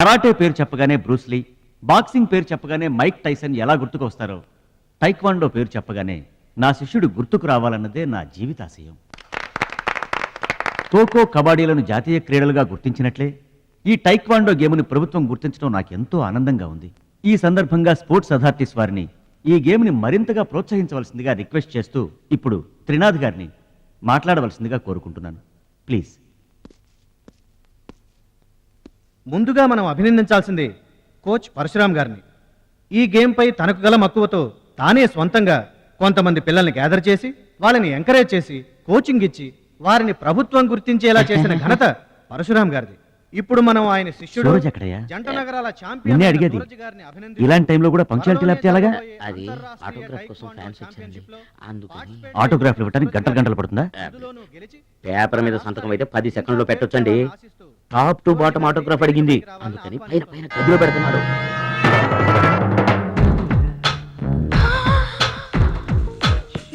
Karate పేరు చెప్పగానే Bruce Lee boxing పేరు చెప్పగానే మైక్ టైసన్ ఎలా గుర్తుకొస్తారో టైక్వాండో పేరు చెప్పగానే నా శిష్యుడు గుర్తుకు రావాలన్నదే నా జీవితాశయం. ఖోఖో కబడ్డీలను జాతీయ క్రీడలుగా గుర్తించినట్లే ఈ టైక్వాండో గేమ్ని ప్రభుత్వం గుర్తించడం నాకెంతో ఆనందంగా ఉంది. ఈ సందర్భంగా స్పోర్ట్స్ అథారిటీస్ వారిని ఈ గేమ్ని మరింతగా ప్రోత్సహించవలసిందిగా రిక్వెస్ట్ చేస్తూ ఇప్పుడు త్రినాథ్ గారిని మాట్లాడవలసిందిగా కోరుకుంటున్నాను. ప్లీజ్. ముందుగా మనం అభినందించాల్సింది కోచ్ పరశురామ్ గారిని. ఈ గేమ్పై తనకు గల మక్కువతో తానే స్వంతంగా కొంతమంది పిల్లల్ని గ్యాదర్ చేసి వాళ్ళని ఎంకరేజ్ చేసి కోచింగ్ ఇచ్చి వారిని ప్రభుత్వం గుర్తించేలా చేసిన ఘనత పరశురామ్ గారిది. ఇప్పుడు మనం ఆయన శిష్యుడు? జంట నగరాల ఛాంపియన్ అడిగేది. ఇలాంటి టైంలో కూడా పంక్చువాలిటీ లేకపోతే ఎలాగా అది ఆటోగ్రాఫ్ కోసం ఫ్యాన్స్ వచ్చారండి. అందుకని ఇవ్వడానికి గంటలు గంటలు పడుతుందా? పేపర్ మీద సంతకం అయితే పది సెకండ్లో పెట్టొచ్చండి. టాప్ టు బాటమ్ ఆటోగ్రాఫ్ అడిగింది. అందుకని పైన పైన గదిలో పెడుతున్నాడు.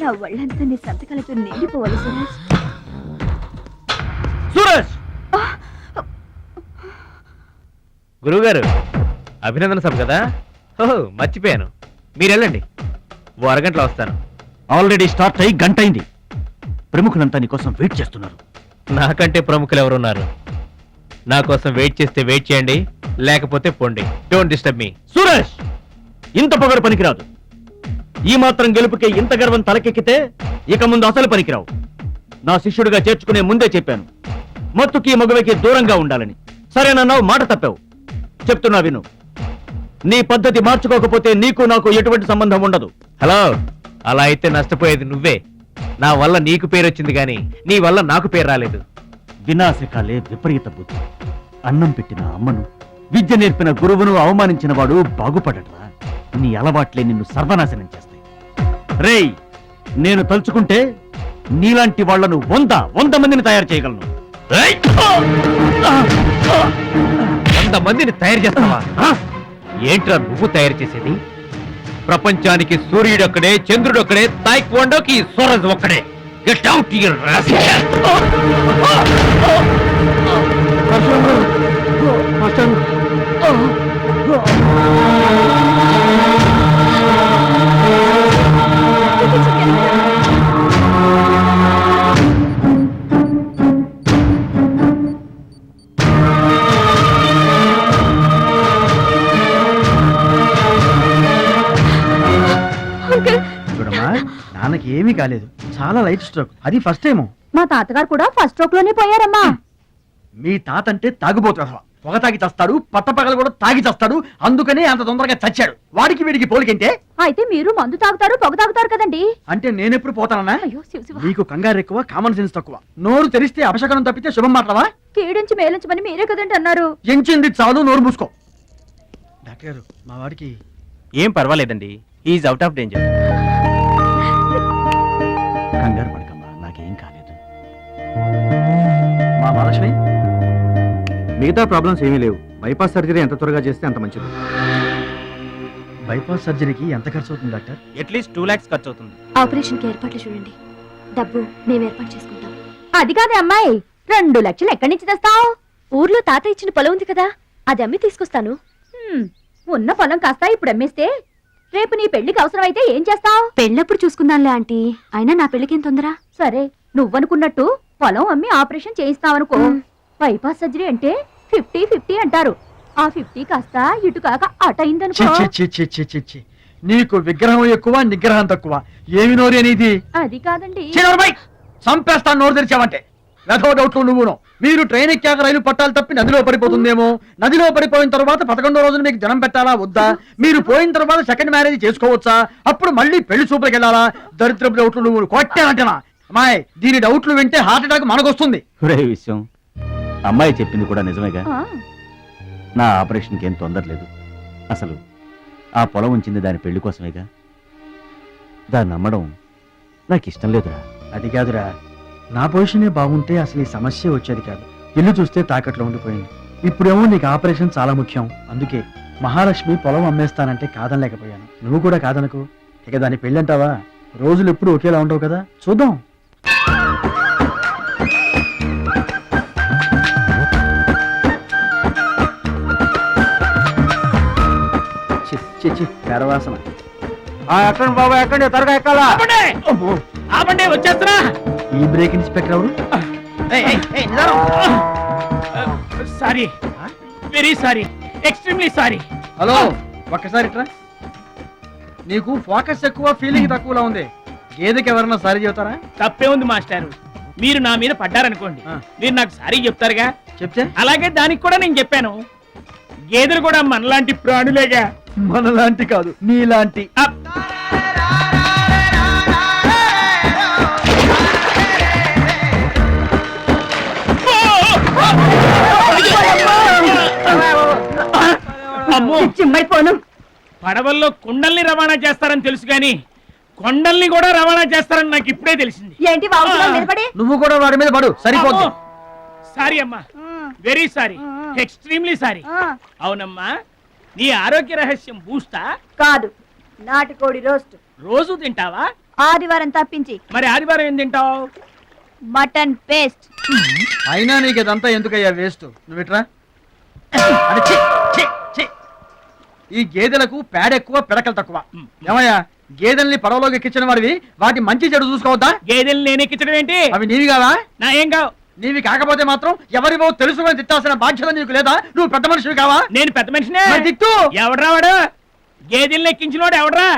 నా ఒళ్ళంతా నీ సంతకాలతో నిండిపోవాలి సురేష్. సూరజ్ గురువుగారు అభినందన సభ కదా? ఓహో మర్చిపోయాను. మీరు వెళ్ళండి. ఓ అరగంటలో వస్తాను. ఆల్రెడీ స్టార్ట్ అయ్యి గంట అయింది ప్రముఖులంతా నీ కోసం వెయిట్ చేస్తున్నారు. నాకంటే ప్రముఖులు ఎవరున్నారు నా కోసం వెయిట్ చేస్తే వెయిట్ చేయండి లేకపోతే పొండి. Don't disturb me Suraj! ఇంత పొగరు పనికిరాదు. ఈ మాత్రం గెలుపుకే ఇంత గర్వం తలకెక్కితే ఇక ముందు అసలు పనికిరావు. నా శిష్యుడిగా చేర్చుకునే ముందే చెప్పాను. మత్తుకి మగువకి దూరంగా ఉండాలని. సరేనన్నావు మాట తప్పావు. చెప్తున్నా విను. నీ పద్ధతి మార్చుకోకపోతే నీకు నాకు ఎటువంటి సంబంధం ఉండదు. హలో అలా అయితే నష్టపోయేది నువ్వే. నా వల్ల నీకు పేరు వచ్చింది కానీ నీ వల్ల నాకు పేరు రాలేదు. వినాశకాలే విపరీత బుద్ధి. అన్నం పెట్టిన అమ్మను విద్య నేర్పిన గురువును అవమానించిన వాడు బాగుపడట్రా నీ అలవాట్లే నిన్ను సర్వనాశనం చేస్తాయి. రేయ్ నేను తలుచుకుంటే నీలాంటి వాళ్ళను వంద వంద మందిని తయారు చేయగలను! వంద మందిని తయారు చేస్తావా! ఏంట్రా నువ్వు తయారు చేసేది? ప్రపంచానికి సూర్యుడు ఒక్కడే చంద్రుడు ఒక్కడే తాయిక్వాండోకి సూరజ్ ఒక్కడే. గెట్ అవుట్ యువర్ చూడమ్మా నాన్నకి ఏమీ కాలేదు. చాలా లైట్ స్ట్రోక్ అది ఫస్ట్ టైము మా తాతగారు కూడా ఫస్ట్ స్ట్రోక్లోనే పోయారమ్మా. మీ తాత అంటే తాగుబోతు అసలు పొగ తాగి చస్తాడు పట్టపగలు కూడా తాగి చస్తాడు అందుకనే అంత తొందరగా చచ్చాడు. వాడికి వీడికి పోలికంటే? అయితే మీరు మందు తాగుతారు పొగ తాగుతారు కదండి. అంటే నేనెప్పుడు పోతానన్నా? అయ్యో శివ శివ. నీకు కంగారు ఎక్కువ కామన్ సెన్స్ తక్కువ. నోరు తెరిస్తే అపశకనం తప్పితే శుభం మాట్లాడవా? కీడించి మేలించమని మీరే కదండి అన్నారు. ఎంచింది చాలు నోరు మూసుకో. డాక్టర్ గారు మా వాడికి ఏం పర్వాలేదండి. ఈజ్ అవుట్ ఆఫ్ డేంజర్ కంగారు పడకమ్మా నాకేం కాలేదు. మా మహాలక్ష్మి మిగతా ప్రాబ్లమ్స్ ఏమీ లేవు. బైపాస్ సర్జరీ ఎంత త్వరగా చేస్తే అంత మంచిది. బైపాస్ సర్జరీకి ఎంత ఖర్చు అవుతుంది డాక్టర్? అట్లీస్ట్ టూ లాక్స్ ఖర్చు అవుతుంది ఆపరేషన్కి ఏర్పాట్లు చూడండి. డబ్బు మేము ఏర్పాటు చేసుకుంటాం. అది కాదే అమ్మాయి రెండు లక్షలు ఎక్కడి నుంచి తెస్తావు? ఊర్లో తాత ఇచ్చిన పొలం ఉంది కదా అది అమ్మి తీసుకొస్తాను. ఉన్న పొలం కాస్త ఇప్పుడు అమ్మేస్తే రేపు నీ పెళ్ళికి అవసరమైతే ఏం చేస్తావు? పెళ్ళప్పుడు చూసుకుందాంలే ఆంటీ. అయినా నా పెళ్ళికి తొందర? సరే నువ్వనుకున్నట్టు పొలం అమ్మి ఆపరేషన్ చేయిస్తావనుకో. బైపాస్ సర్జరీ అంటే ఫిఫ్టీ ఫిఫ్టీ అంటారు. ఆ ఫిఫ్టీ కాస్త ఇటు కాక అటు చి అయిందనుకో. చి చి చి చి చి చి నీకు విగ్రహం ఎక్కువ నిగ్రహం తక్కువ. ఏమి నోరు అనేది? అది కాదండి. చంపేస్తాను నోరు తెరిచావంటే. వెధవ డౌట్లు నువ్వును. మీరు ట్రైన్ ఎక్కాక రైలు పట్టాలు తప్పి నదిలో పడిపోతుందేమో? నదిలో పడిపోయిన తర్వాత పదకొండో రోజున మీకు జనం పెట్టాలా? వద్దా? మీరు పోయిన తర్వాత సెకండ్ మ్యారేజ్ చేసుకోవచ్చా? అప్పుడు మళ్ళీ పెళ్ళి చూపులకు వెళ్ళాలా? దరిద్రపు డౌట్లు నువ్వు కొట్టానంటనా? అమ్మాయి దీని డౌట్లు వింటే హార్ట్ అటాక్ మనకొస్తుంది. ఒరే విషయం అమ్మాయి చెప్పింది కూడా నిజమేగా? నా ఆపరేషన్కి ఏం తొందర లేదు. అసలు ఆ పొలం ఉంచింది దాని పెళ్ళి కోసమేగా? దాన్ని నమ్మడం నాకు ఇష్టం లేదురా. అది కాదురా. నా పొజిషనే బాగుంటే అసలు ఈ సమస్య వచ్చేది కాదు. ఇల్లు చూస్తే తాకట్లో ఉండిపోయింది. ఇప్పుడేమో నీకు ఆపరేషన్ చాలా ముఖ్యం. అందుకే మహాలక్ష్మి పొలం అమ్మేస్తానంటే కాదనలేకపోయాను. నువ్వు కూడా కాదనకు. ఇక దాని పెళ్ళంటావా? రోజులు ఎప్పుడు ఒకేలా ఉండవు కదా? చూద్దాం. చిచ్చి గర్వాసన ఎక్కండి బాబు ఎక్కండి త్వరగా ఎక్కాలా? ఆపండి వచ్చేస్తున్నా. ఈ బ్రేక్ ఇన్స్పెక్టర్ ఎవరు? Sorry. Very sorry. Extremely sorry. Hello ఒక్కసారి ఇట్రా. నీకు ఫోకస్ ఎక్కువ ఫీలింగ్ తక్కువలా ఉంది. గేదెకి ఎవరన్నా సారీ చెబుతారా? తప్పే ఉంది మాస్టారు. మీరు నా మీద పడ్డారనుకోండి. మీరు నాకు సారీ చెప్తారుగా? చెప్తే? అలాగే దానికి కూడా నేను చెప్పాను. గేదెలు కూడా మనలాంటి ప్రాణులేగా? మనలాంటి కాదు నీలాంటి. చిమ్మైపోను పడవల్లో కుండల్ని రవాణా చేస్తారని తెలుసు కానీ కొండల్ని కూడా రవాణా చేస్తారని నాకు ఇప్పుడే తెలిసింది. ఏంటి నిలబడి? నువ్వు కూడా వాడి మీద పడు సరిపోద్ది. సారీ అమ్మా. వెరీ సారీ ఎక్స్ట్రీమ్లీ సారీ అవునమ్మా. నీ ఆరోగ్య రహస్యం బూస్తా కాదు. నాటుకోడి రోస్ట్. రోజు తింటావా? ఆదివారం తప్పించి. మరి ఆదివారం ఏం తింటావు? Mutton paste. అయినా నీకు ఇదంతా ఎందుకయ్యా వేస్ట్? నువ్వు ఇట్రా. ఈ గేదెలకు పేడ ఎక్కువ పిడకలు తక్కువ. ఏమయ్యా? గేదెల్ని పడవలోకి ఎక్కించిన వాడివి వాటి మంచి చెడు చూసుకోవద్దా? గేదెలు నేను ఎక్కించడం ఏంటి? అవి నీవి కావా? నా ఏం కావు. నీవి కాకపోతే మాత్రం ఎవరివో తెలుసుకొని తిట్టాల్సిన బాధ్యత నీకు లేదా? నువ్వు పెద్ద మనిషివి కావా? నేను పెద్ద మనిషినే. తిట్టు. ఎవడ్రా వాడు? గేదెల్ని ఎక్కించినోడు ఎవడ్రా?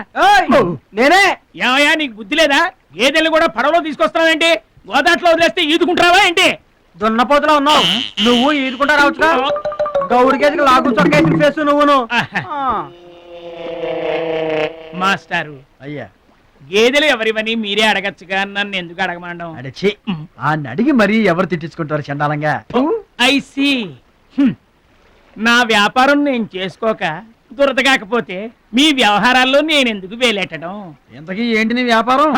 నేనే. ఏమయ్యా నీకు బుద్ధి లేదా? గేదెల్ని కూడా పడవలో తీసుకొస్తున్నావేంటి గోదాట్లో వదిలేస్తే ఈదుకుంటావా ఏంటి? దున్నపోతులా ఉన్నావు. నువ్వు ఈదుకుంటా రావచ్చుగా? గౌడి గేదెకి లాగు చొక్కేసిన ఫేస్ నువ్వును. మాస్టారు అయ్యా. గేదెలు ఎవరివని మీరే అడగచ్చుగా నన్ను ఎందుకు అడగమండం? అడచి ఆ నడిగి మరీ ఎవరు తిట్టించుకుంటారు చండాలంగా? I see. నా వ్యాపారం నేను చేసుకోక దురద కాకపోతే మీ వ్యవహారాల్లో నేను ఎందుకు వేలెట్టడం ఇంతకీ ఏంటి నీ వ్యాపారం?